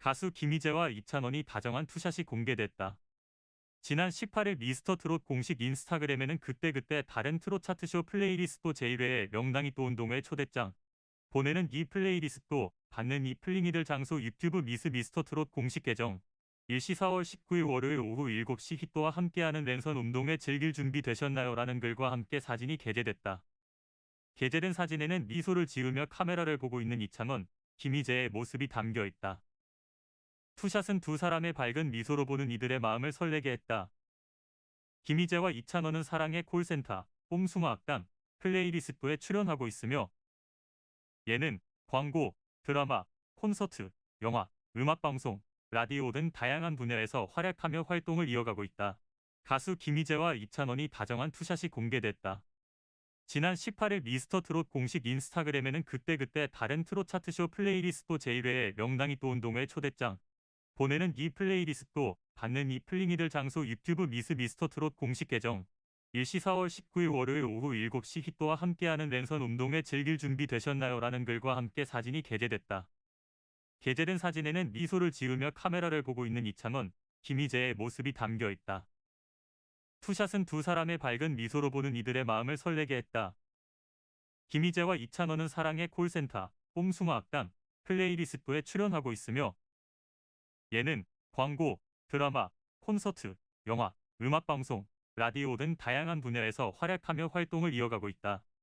가수 김희재와 이찬원이 다정한 투샷이 공개됐다. 지난 18일 미스터 트롯 공식 인스타그램에는 그때그때 다른 트롯 차트쇼 플레이리스트 제1회에 명당이 또 운동회 초대장 보내는 이 플레이리스트 받는 이 플링이들 장소 유튜브 미스 미스터 트롯 공식 계정 일시 4월 19일 월요일 오후 7시 히또와 함께하는 랜선 운동회 즐길 준비 되셨나요? 라는 글과 함께 사진이 게재됐다. 게재된 사진에는 미소를 지으며 카메라를 보고 있는 이창원, 김희재의 모습이 담겨 있다. 투샷은 두 사람의 밝은 미소로 보는 이들의 마음을 설레게 했다. 김희재와 이찬원은 사랑의 콜센터, 꼼숭아 악당, 플레이리스트에 출연하고 있으며 예능, 광고, 드라마, 콘서트, 영화, 음악방송, 라디오 등 다양한 분야에서 활약하며 활동을 이어가고 있다. 가수 김희재와 이찬원이 다정한 투샷이 공개됐다. 지난 18일 미스터 트롯 공식 인스타그램에는 그때그때 다른 트롯 차트쇼 플레이리스트 제1회에 명당이 또 운동회 초대장 보내는 이 플레이리스트 받는 이 플링이들 장소 유튜브 미스 미스터 트롯 공식 계정 일시 4월 19일 월요일 오후 7시 히또와 함께하는 랜선 운동회 즐길 준비 되셨나요? 라는 글과 함께 사진이 게재됐다. 게재된 사진에는 미소를 지으며 카메라를 보고 있는 이창원, 김희재의 모습이 담겨 있다. 투샷은 두 사람의 밝은 미소로 보는 이들의 마음을 설레게 했다. 김희재와 이찬원은 사랑의 콜센터, 꼼숭아 악당, 플레이리스트에 출연하고 있으며 예능, 광고, 드라마, 콘서트, 영화, 음악방송, 라디오 등 다양한 분야에서 활약하며 활동을 이어가고 있다.